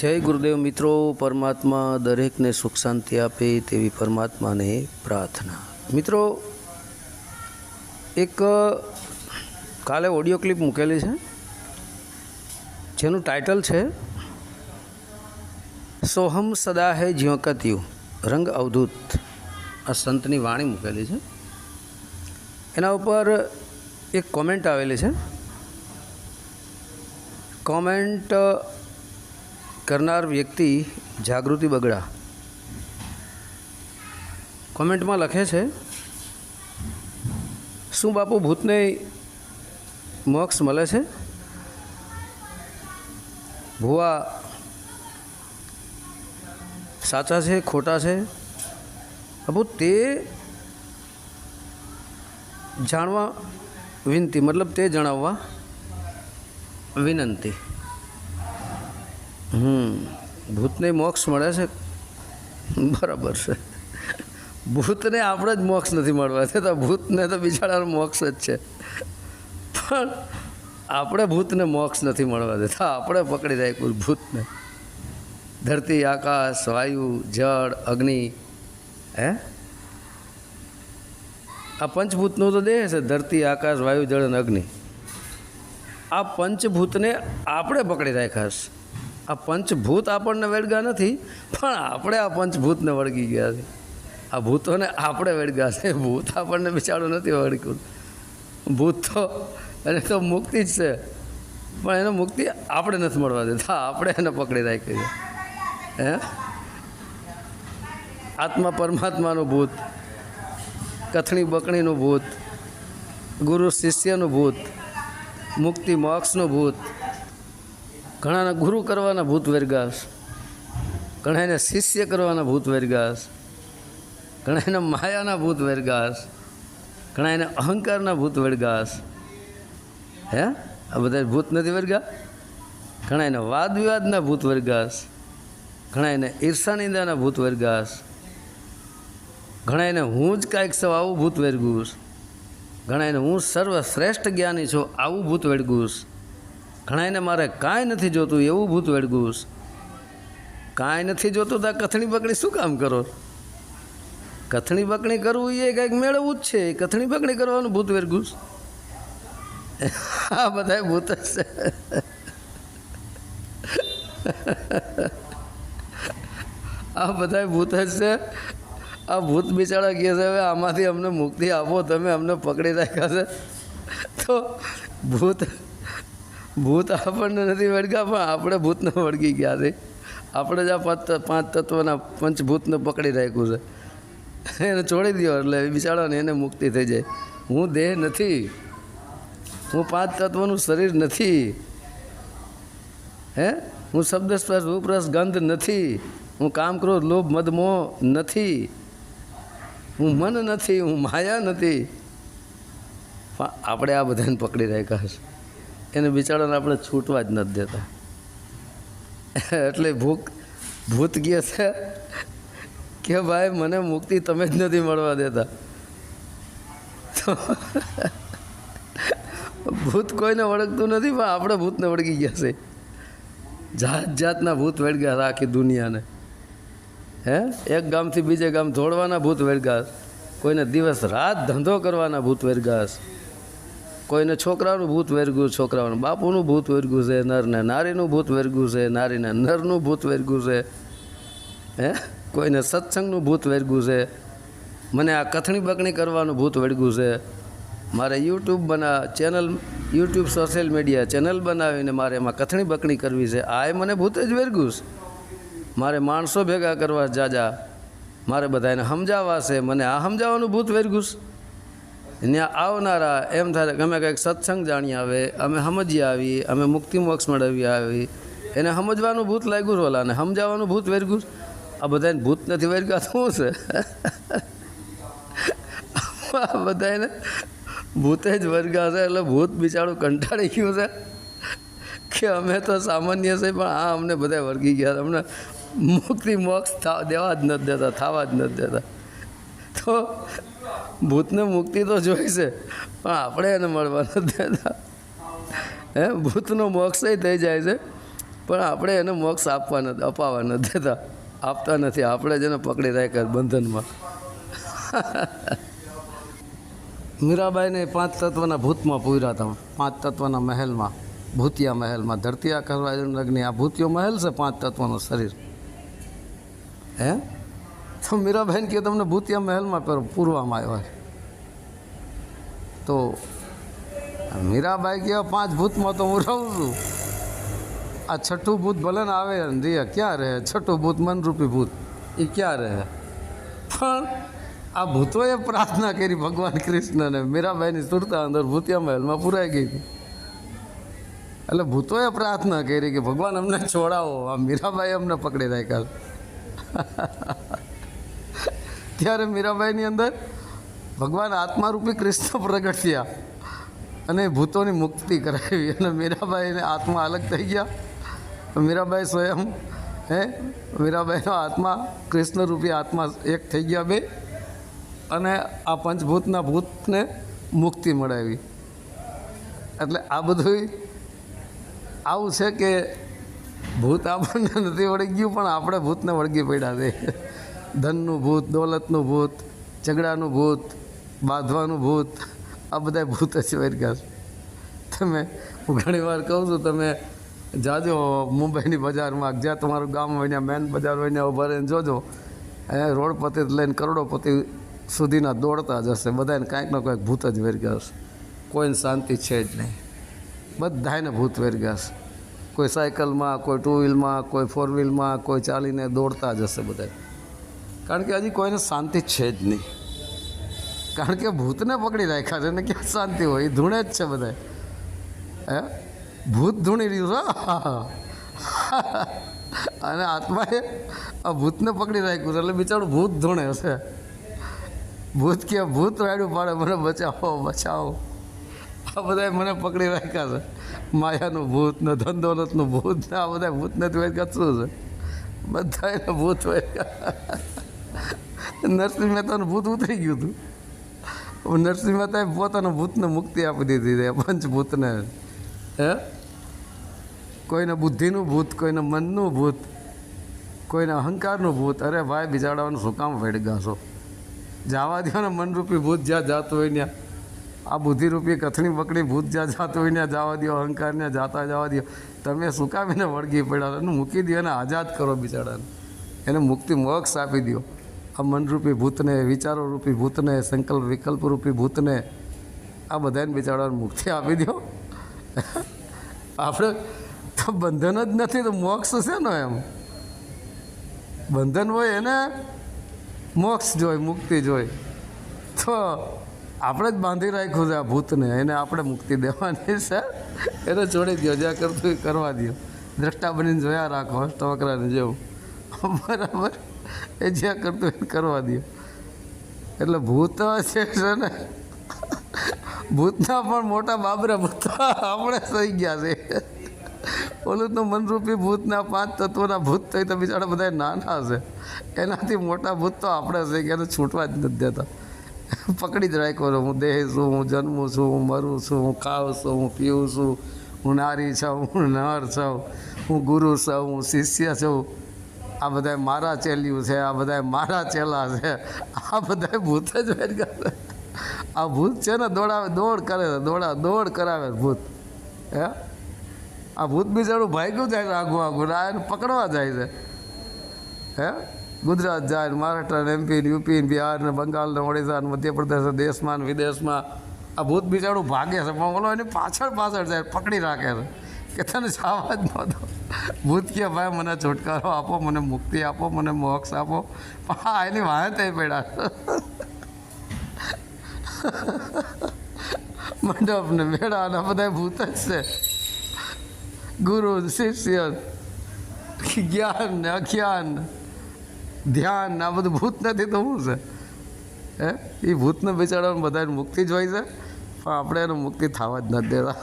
જય ગુરુદેવ મિત્રો, પરમાત્મા દરેકને સુખ શાંતિ આપે તેવી પરમાત્માને પ્રાર્થના. મિત્રો, એક કાલે ઓડિયો ક્લિપ મૂકેલી છે. જેનું ટાઇટલ છે, સોહમ સદા હે જ્યોકત્યુ રંગ અવધૂત. આ સંતની વાણી મૂકેલી છે. એના ઉપર એક કોમેન્ટ આવેલી છે. કોમેન્ટ કરનાર વ્યક્તિ જાગૃતિ બગડા. કોમેન્ટમાં લખે છે, શું બાપુ ભૂતને મોક્ષ મળે છે? ભુવા, સાચા છે, ખોટા છે? બાપુ, તે જાણવા વિનંતી, મતલબ તે જણાવવા વિનંતી. હમ. ભૂતને મોક્ષ મળે છે? બરાબર છે. ભૂતને આપણે જ મોક્ષ નથી મળવા દેતા. ભૂતને તો બિચારાનો મોક્ષ જ છે. પણ આપણે ભૂતને મોક્ષ નથી મળવા દેતા. આપણે પકડી રાખ્યું ભૂતને. ધરતી, આકાશ, વાયુ, જળ, અગ્નિ. હે? આ પંચભૂતનું તો દેહ છે. ધરતી, આકાશ, વાયુ, જળ અને અગ્નિ. આ પંચભૂતને આપણે પકડી રાખ્યા છે આ પંચભૂત આપણને વળગા નથી, પણ આપણે આ પંચભૂતને વળગી ગયા છે. આ ભૂતોને આપણે વળગા છે. ભૂત આપણને બિચારું નથી વળગ્યું ભૂત તો, એને તો મુક્તિ જ છે. પણ એને મુક્તિ આપણે નથી મળવા દેતા. આપણે એને પકડી રાખી છે. હે? આત્મા પરમાત્માનું ભૂત, કથણી બકણીનું ભૂત, ગુરુ શિષ્યનું ભૂત, મુક્તિ મોક્ષનું ભૂત ઘણાને ગુરુ કરવાના ભૂત વેરગાસ ઘણાને શિષ્ય કરવાના ભૂત વેરગાસ ઘણાને માયાના ભૂત વેરગાસ ઘણાને અહંકારના ભૂત વેરગાસ હે? આ બધા ભૂત નથી વર્ગા? ઘણા એને વાદ વિવાદના ભૂત વર્ગાસ ઘણા એને ઈર્ષાનિંદાના ભૂત વર્ગાસ ઘણા એને હું જ કાંઈક છું આવું ભૂત વેરગુસ ઘણા એને હું સર્વશ્રેષ્ઠ જ્ઞાની છું, આવું ભૂત વેડગુસ ઘણા એને મારે કાંઈ નથી જોતું, એવું ભૂત વેડગુસ કાંઈ નથી જોતું તો કથણી બકણી શું કામ કરો? કથણી બકણી કરવું એ કંઈક મેળવવું જ છે. કથણી બકણી કરવાનું ભૂત વેરગુસ આ બધા ભૂત છે. આ બધા ભૂત જ છે. આ ભૂત બિચારા કહે છે, હવે આમાંથી અમને મુક્તિ આપો, તમે અમને પકડી રાખ્યા છે. તો ભૂત ભૂત આપણને નથી વળગ્યા, પણ આપણે ભૂતને વળગી ગયા છે. આપણે જ આ પાંચ પાંચ તત્વના પંચભૂતને પકડી રાખ્યું છે. એને છોડી દો એટલે બિચારાને એને મુક્તિ થઈ જાય. હું દેહ નથી. હું પાંચ તત્વનું શરીર નથી. હે? હું શબ્દ સ્પર્શ રૂપરસ, ગંધ નથી. હું કામ ક્રોધ લોભ મદમો નથી. હું મન નથી, હું માયા નથી. આપણે આ બધાને પકડી રાખ્યા છે એને બિચારાને આપણે છૂટવા જ નથી દેતા. એટલે ભૂખ ભૂત કહે છે કે ભાઈ, મને મુક્તિ તમે જ નથી મળવા દેતા. ભૂત કોઈને વળગતું નથી, પણ આપણે ભૂતને વળગી ગયા છે. જાત જાતના ભૂત છે આખી દુનિયાને. હે? એક ગામથી બીજે ગામ ધોડવાના ભૂત વળગાસ કોઈને દિવસ રાત ધંધો કરવાના ભૂત વળગાસ કોઈને છોકરાનું ભૂત વેરગ્યું છોકરાઓનું બાપુનું ભૂત વેરગ્યું છે, નરને નારીનું ભૂત વેરગ્યું છે, નારીને નરનું ભૂત વેરગ્યું છે. હે? કોઈને સત્સંગનું ભૂત વેરગ્યું છે. મને આ કથણી બકણી કરવાનું ભૂત વેરગું છે. મારે યુટ્યુબ બના, channel, YouTube social media channel બનાવીને મારે એમાં કથણી બકણી કરવી છે. આ મને ભૂત જ વેરગ્યું છે. મારે માણસો ભેગા કરવા, જાજા, મારે બધાને સમજાવવા છે. મને આ સમજાવવાનું ભૂત વેરગુસ ત્યાં આવનારા એમ થાય અમે કંઈક સત્સંગ જાણી આવે, અમે સમજી આવી, અમે મુક્તિ મોક્ષ મેળવી આવી. એને સમજવાનું ભૂત લાગ્યું ઓલા ને સમજાવવાનું ભૂત વેરગું આ બધાને ભૂત નથી વેરગા શું છે? આ બધાને ભૂતે જ વર્ગા છે, એટલે ભૂત બિચારું કંટાળી ગયું છે કે અમે તો સામાન્ય છે, પણ આ અમને બધા વર્ગી ગયા અમને મુક્તિ મોક્ષ દેવા જ નથી દેતા, થવા જ નથી દેતા. તો ભૂતને મુક્તિ તો જોઈશે પણ આપણે એને મળવા નથી. દેતા હે, ભૂતનો મોક્ષય થઈ જાય છે. પણ આપણે એને મોક્ષ આપવા નથી, અપાવવા નથી દેતા. આપતા નથી. આપણે જ એને પકડી રાખ્યા બંધનમાં. મીરાબાઈને પાંચ તત્વના ભૂતમાં પૂર્યા હતા. પાંચ તત્વના મહેલમાં, ભૂતિયા મહેલમાં ધરતી આકાશ અગ્નિ આ ભૂતિયો મહેલ છે પાંચ તત્વનું શરીર. હે? તો મીરાબેન કે તમને ભૂતિયા મહેલમાં પર પૂરવામાં આવ્યો તો મીરાબાઈ કહે, પાંચ ભૂતમાં તો હું રહું છું. આ છઠ્ઠું ભૂત ભલે ને આવે રિયા ક્યાં રહે? છઠ્ઠું ભૂત મનરૂપી ભૂત એ ક્યાં રહે? પણ આ ભૂતોએ પ્રાર્થના કરી ભગવાન કૃષ્ણને, મીરાબાઈની સુરતા અંદર ભૂતિયા મહેલમાં પુરાઈ ગઈ એટલે ભૂતોએ પ્રાર્થના કરી કે ભગવાન અમને છોડાવો, આ મીરાબાઈ અમને પકડી રાખ્યા ત્યારે મીરાબાઈની અંદર ભગવાન આત્મારૂપી કૃષ્ણ પ્રગટ થયા અને ભૂતોની મુક્તિ કરાવી અને મીરાબાઈને આત્મા અલગ થઈ ગયા. મીરાબાઈ સ્વયં, હે, મીરાબાઈનો આત્મા કૃષ્ણરૂપી આત્મા એક થઈ ગયા બે અને આ પંચભૂતના ભૂતને મુક્તિ મળાવી. એટલે આ બધું આવું છે કે ભૂત આપણને નથી વળગ્યું ગયું, પણ આપણે ભૂતને વળગી પડ્યા છે. ધનનું ભૂત, દોલતનું ભૂત, ઝઘડાનું ભૂત, બાંધવાનું ભૂત, આ બધા ભૂત જ છે. તમે, હું ઘણી વાર કહું છું, તમે જાજો મુંબઈની બજારમાં, જ્યાં તમારું ગામ હોય મેન બજાર હોય ને ઊભા રહીને જોજો. એ રોડપતિ લઈને કરોડોપતિ સુધીના દોડતા જ હશે. બધાને કાંઈક ને કાંઈક ભૂત જ હશે. કોઈને શાંતિ છે જ નહીં. બધાને ભૂત છે કોઈ સાયકલમાં, કોઈ ટુ વ્હીલમાં, કોઈ ફોર વ્હીલમાં, કોઈ ચાલીને દોડતા જ હશે બધા કારણ કે હજી કોઈને શાંતિ છે જ નહીં. કારણ કે ભૂતને પકડી રાખ્યા છે ને ક્યાં શાંતિ હોય? એ ધૂણે જ છે બધા હે? ભૂત ધૂણી રહ્યું છે? અને આત્માએ આ ભૂતને પકડી રાખ્યું છે એટલે બિચારું ભૂત ધૂણે હશે ભૂત કે ભૂત રાડ્યું પાડે, મને બચાવો બચાવો. આ બધાએ મને પકડી રાખ્યા છે. માયાનું ભૂત ને ધન ભૂત ને આ બધા ભૂતને તો શું છે? બધા ભૂત હોય નરસિંહ મહેતાનું ભૂત ઉતરી ગયું હતું. નરસિંહ મહેતાએ પોતાના ભૂતને મુક્તિ આપી દીધી પંચભૂતને. હે? કોઈને બુદ્ધિનું ભૂત, કોઈને મનનું ભૂત, કોઈને અહંકારનું ભૂત. અરે ભાઈ, બિચારાઓને શું કામ વેડગા છો? જવા દો મનરૂપી ભૂત જ્યાં જાતું હોય ત્યાં. આ બુદ્ધિરૂપી કથણી પકડી ભૂત જ્યાં જાતું હોય ત્યાં જવા દો અહંકારને જાતા જવા દો તમે સુકાવીને વળગી પડ્યા એને મૂકી દો અને આઝાદ કરો બિચારાને. એને મુક્તિ મોક્ષ આપી દો આ મનરૂપી ભૂતને, વિચારોરૂપી ભૂતને, સંકલ્પ વિકલ્પરૂપી ભૂતને આ બધાને બિચારાને મુક્તિ આપી દો. આપણે તો બંધન જ નથી, તો મોક્ષ છે ને એમ. બંધન હોય એને મોક્ષ જોઈ મુક્તિ જોઈ તો આપણે જ બાંધી રાખ્યું છે આ ભૂતને, એને આપણે મુક્તિ દેવાની છે. એને છોડી દો જ્યાં કરતું કરવા દો દ્રષ્ટા બનીને જોયા રાખો ટવકરાને જેવું. બરાબર? એ જ્યાં કરતું એને કરવા દો. એટલે ભૂત છે ને? ભૂતના પણ મોટા બાબરા ભૂત આપણે થઈ ગયા છે. ઓલું તો મનરૂપી ભૂતના પાંચ તત્વોના ભૂત થઈ તો બિચારા બધા નાના છે. એનાથી મોટા ભૂત તો આપણે છે કે એને છૂટવા જ નથી દેતા. પકડી જ રાખ્યો હું દેહ છું, હું જન્મું છું, હું મરું છું, હું ખાઉં છું, હું પીવું છું, હું નારી છું, હું નર છું, હું ગુરુ છું, હું શિષ્ય છું. આ બધા મારા ચેલ્યું છે, આ બધા મારા ચેલા છે. આ બધા ભૂત જ આ ભૂત છે ને દોડાવે, દોડ કરે દોડા, દોડ કરાવે ભૂત. હે? આ ભૂત બિચારું ભાગ્યું જાય છે આગું આગું, આ એને પકડવા જાય છે. હે? ગુજરાત જાય મહારાષ્ટ્ર એમપી યુપી બિહાર ને બંગાળ ને ઓડિશા ને મધ્યપ્રદેશ દેશમાં ને વિદેશમાં. આ ભૂત બિચારું ભાગે છે, પણ ઓલો એની પાછળ પાછળ જાય, પકડી રાખે છે. કે તને જવા જ નહોતો ભૂત કે ભાઈ મને છુટકારો આપો, મને મુક્તિ આપો, મને મોક્ષ આપો. પણ એની વાહે થઈ પડ્યા. મંડપને મેળા ને બધા ભૂત જ છે. ગુરુ, શિષ્ય, જ્ઞાન ને અજ્ઞાન, ધ્યાન, આ બધું ભૂત નથી તો શું છે? હે? એ ભૂતને બિચારાને બધાને મુક્તિ જ હોય છે. પણ આપણે એને મુક્તિ થવા જ નથી દેતા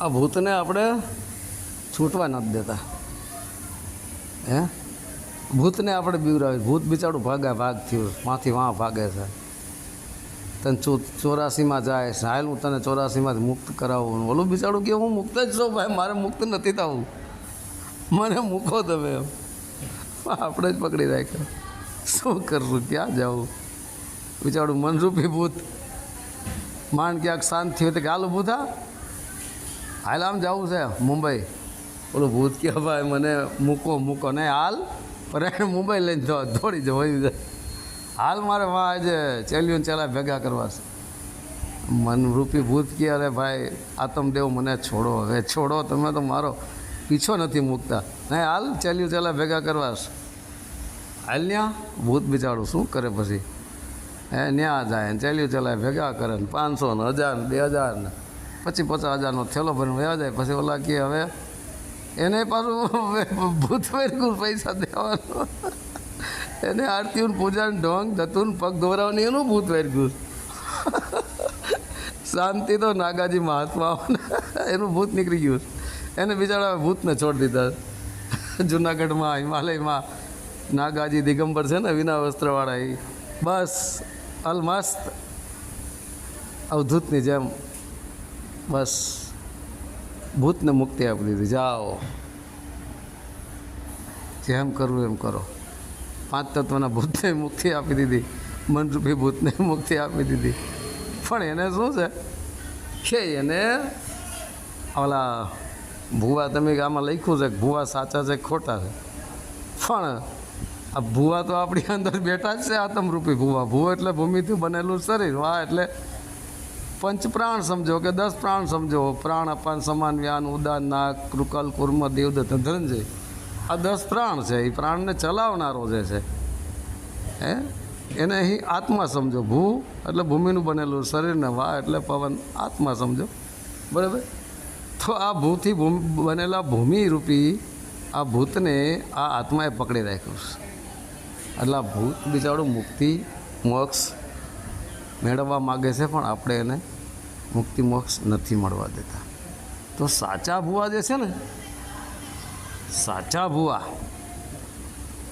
આ ભૂતને આપણે છૂટવા નથી દેતા. હે? ભૂતને આપણે બીવરાવી ભૂત બિચારું ભાગે ભાગ થયું. માથી વાં ભાગે છે. તને ચો, ચોરાસીમાં જાય સાહેલ હું તને ચોરાસીમાંથી મુક્ત કરાવું. ઓલું બિચારું કે હું મુક્ત જ છું ભાઈ. મારે મુક્ત નથી થવું. મને મૂકો તમે એમ. આપણે જ પકડી રાખ્યો. શું કરશું ક્યાં જવું બિચારું મનરૂપી ભૂત. માન ક્યાંક શાંત થયું તો ઊભું થા હાલ આમ જવું છે, મુંબઈ. ઓલું ભૂત કે ભાઈ મને મૂકો મૂકો. નહીં, હાલ પણ મુંબઈ લઈને દોડી જવાયું છે હાલ મારે વાહ આજે ચેલ્યું ચેલા ભેગા કરવા છે. મનરૂપી ભૂત કે, અરે ભાઈ, આતમદેવ મને છોડો. હવે છોડો તમે તો મારો પીછો નથી મૂકતા. નહીં, હાલ ચેલ્યું ચેલા ભેગા કરવા છે. હાલ ન્યા ભૂત બિચારું શું કરે પછી? એ ન્યા જાય ચેલ્યું ચેલા ભેગા કરે ને પાંચસો ને હજાર ને બે હજાર ને પચીસ પચાસ હજારનો થેલો ભરીને વયા જાય, પછી ઓલા કે હવે એને પાછું ભૂત વેરકું પૈસા દેવાનો. એને આરતીનું પૂજા ને ઢોંગ ધતુન પગ દોરાવાની એનું ભૂત વેરકું શાંતિ તો નાગાજી મહાત્મા એનું ભૂત નીકળી ગયું. એને બિચારા ભૂતને છોડી દીધા. જુનાગઢમાં, હિમાલયમાં નાગાજી દિગંબર છે ને, વિના વસ્ત્રવાળા એ બસ અલમસ્ત અવધૂતની જેમ બસ, ભૂતને મુક્તિ આપી દીધી. જાઓ. જેમ કરવું એમ કરો. પાંચ તત્વના ભૂતને મુક્તિ આપી દીધી. મનરૂપી ભૂતને મુક્તિ આપી દીધી. પણ એને શું છે? કે એને ઓલા ભૂવા તમે આમાં લખ્યું છે કે ભૂવા સાચા છે ખોટા છે? પણ આ ભૂવા તો આપણી અંદર બેઠા જ છે આતમરૂપી ભૂવા. ભૂવા એટલે ભૂમિથી બનેલું શરીર. વાહ એટલે પંચ પ્રાણ સમજો કે દસ પ્રાણ સમજો. પ્રાણ અપાન સમાન વ્યાન, ઉદાન નાક કૃકલ, કુર્મ, દેવદત્ત, ધનંજય. આ દસ પ્રાણ છે. એ પ્રાણને ચલાવનારો જે છે, હે? એને અહીં આત્મા સમજો. ભૂ એટલે ભૂમિનું બનેલું શરીરને વાહ એટલે પવન. આત્મા સમજો. બરાબર? તો આ ભૂથી ભૂમિ બનેલા ભૂમિરૂપી આ ભૂતને આ આત્માએ પકડી રાખ્યું છે. એટલે આ ભૂત બિચારું મુક્તિ, મોક્ષ મેળવવા માગે છે, પણ આપણે એને મુક્તિ મોક્ષ નથી મળવા દેતા. તો સાચા ભૂવા જે છે ને, સાચા ભૂવા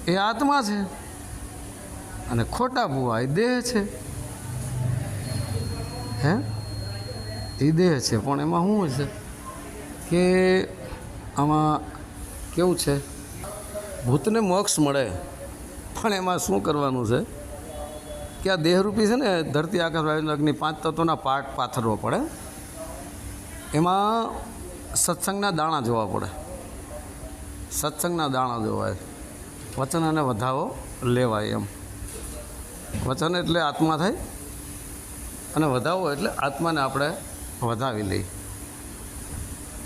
એ આત્મા છે અને ખોટા ભૂવા એ દેહ છે. હે? એ દેહ છે, પણ એમાં શું હશે કે આમાં કેવું છે? ભૂતને મોક્ષ મળે, પણ એમાં શું કરવાનું છે? કે આ દેહરૂપી છે ને, ધરતી આકાશ વાયુ અગ્નિ પાંચ તત્વોના પાઠ પાથરવો પડે. એમાં સત્સંગના દાણા જોવા પડે. સત્સંગના દાણા જોવાય. વચન અને વધાવો લેવાય એમ. વચન એટલે આત્મા થાય અને વધાવો એટલે આત્માને આપણે વધાવી લઈએ.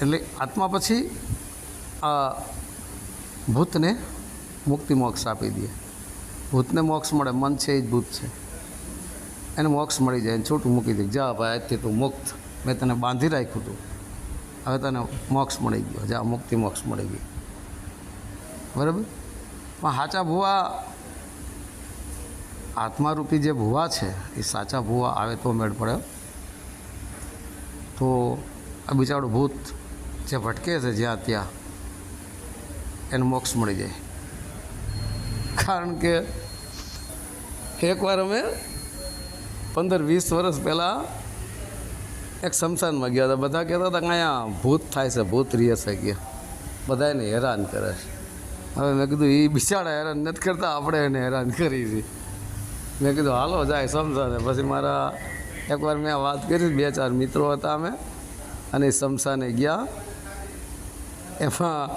એટલે આત્મા પછી આ ભૂતને મુક્તિ મોક્ષ આપી દે. ભૂતને મોક્ષ મળે, મન છે એ જ ભૂત છે. એને મોક્ષ મળી જાય છૂટું મૂકી દે. જા ભાઈ, આજથી તું મુક્ત. મેં તને બાંધી રાખ્યું હતું હવે તને મોક્ષ મળી ગયો. જા, મુક્તિ મોક્ષ મળી ગઈ. બરાબર? પણ સાચા ભૂવા આત્મારૂપી જે ભૂવા છે, એ સાચા ભૂવા આવે તો મેળ પડે. તો આ બિચારું ભૂત જે ભટકે છે જ્યાં ત્યાં, એને મોક્ષ મળી જાય. કારણ કે એકવાર અમે પંદર, વીસ વર્ષ પહેલાં એક શમશાનમાં ગયા હતા. બધા કહેતા હતા કે અહીંયા ભૂત થાય છે, ભૂત રીએ છે કે. બધાને હેરાન કરે છે. હવે મેં કીધું એ બિચારા હેરાન નથી કરતા, આપણે એને હેરાન કરી છે. મેં કીધું, હાલો, જાય શમશાને. પછી મારા એકવાર મેં વાત કરી, બે ચાર મિત્રો હતા અમે, અને શમશાને ગયા. એમાં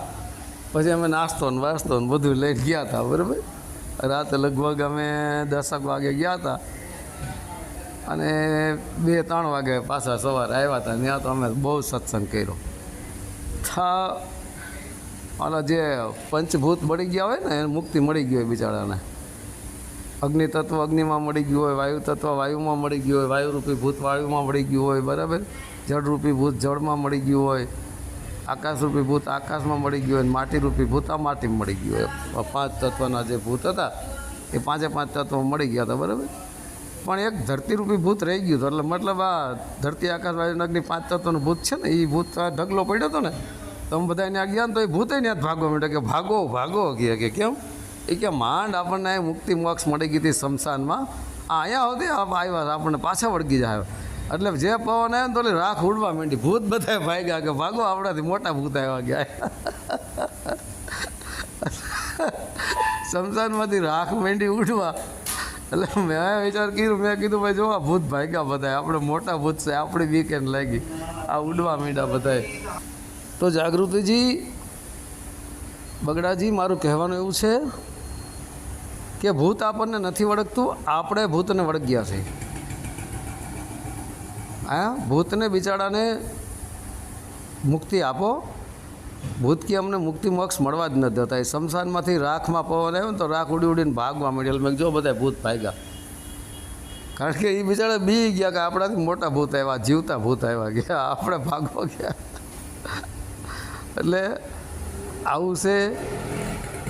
પછી અમે નાસ્તો ને વાસ્તો ને બધું લઈને ગયા હતા, બરાબર? રાતે લગભગ અમે દસક વાગે ગયા હતા. અને બે ત્રણ વાગે પાછા સવારે આવ્યા હતા, ત્યાં તો અમે બહુ સત્સંગ કર્યો. થા ઓલા જે પંચભૂત મળી ગયા હોય ને, એને મુક્તિ મળી ગઈ હોય બિચારાને. અગ્નિ તત્વ અગ્નિમાં મળી ગયું હોય વાયુ તત્વ વાયુમાં મળી ગયું હોય, વાયુરૂપી ભૂત વાયુમાં મળી ગયું હોય, બરાબર? જળરૂપી ભૂત જળમાં મળી ગયું હોય, આકાશરૂપી ભૂત આકાશમાં મળી ગયું હોય માટીરૂપી ભૂત આ માટીમાં મળી ગયું હોય. પાંચ તત્વના જે ભૂત હતા, એ પાંચે પાંચ તત્વો મળી ગયા હતા, બરાબર? પણ એક ધરતીરૂપી ભૂત રહી ગયું હતું. એટલે મતલબ આ ધરતી આકાશ વાયુ અગ્નિ પાંચ તત્વનું ભૂત છે ને એ ભૂત આ ઢગલો પડ્યો હતો ને, તો અમે બધા ત્યાં ગયા ને તો એ ભૂતે ત્યાં જ ભાગવા માંડ્યા. કે ભાગો ભાગો, કે કેમ? એ કે માંડ આપણને મુક્તિ મોક્ષ મળી ગઈ હતી શમશાનમાં. આ અહીંયા હોતી આવ્યા આપણને પાછા વળગી જાય. એટલે જે પવન આવ્યો ને તો રાખ ઉડવા માંડી. ભૂત બધા ભાગ્યા કે ભાગો, આપણાથી મોટા ભૂત આવ્યા ગયા. શમશાનમાંથી રાખ માંડી ઉડવા. એટલે મેં વિચાર કર્યું, મેં કીધું, ભાઈ, જો આ ભૂત ભાગ્યા બધા આપણે મોટા ભૂત છે, આપણી વીકેન્ડ લાગી. આ ઉડવા માંડ્યા બધાય. તો જાગૃતિજી, બગડાજી, મારું કહેવાનું એવું છે કે ભૂત આપણને નથી વળગતું, આપણે ભૂતને વળગ્યા છે. હા? ભૂતને બિચારાને મુક્તિ આપો. ભૂત કે અમને મુક્તિ મોક્ષ મળવા જ નથી દેતા. એ શમશાનમાંથી રાખમાં પવન આવ્યો ને તો રાખ ઉડી ઉડીને ભાગવા મળ્યો મેં જો બધા ભૂત ભાગ્યા. કારણ કે એ બિચારા બી ગયા કે આપણાથી મોટા ભૂત આવ્યા, જીવતા ભૂત આવ્યા ગયા આપણે ભાગવા ગયા. એટલે આવું છે.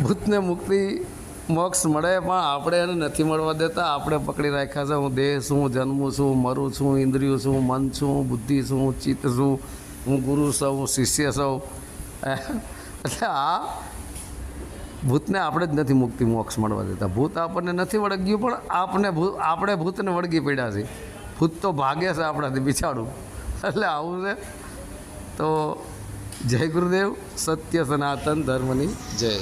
ભૂતને મુક્તિ મોક્ષ મળે પણ આપણે એને નથી મળવા દેતા. આપણે પકડી રાખ્યા છે. હું દેહ છું જન્મું છું મરું છું ઇન્દ્રિયું છું મન છું બુદ્ધિ છું ચિત્ત છું, હું ગુરુ છું, હું શિષ્ય છું. એટલે આ ભૂતને આપણે જ નથી મુક્તિ મોક્ષ મળવા દેતા. ભૂત આપણને નથી વળગ્યું, પણ આપને આપણે ભૂતને વળગી પડ્યા છે. ભૂત તો ભાગે છે આપણાથી બિચારું. એટલે આવું છે. તો જય ગુરુદેવ, સત્ય સનાતન ધર્મની જય.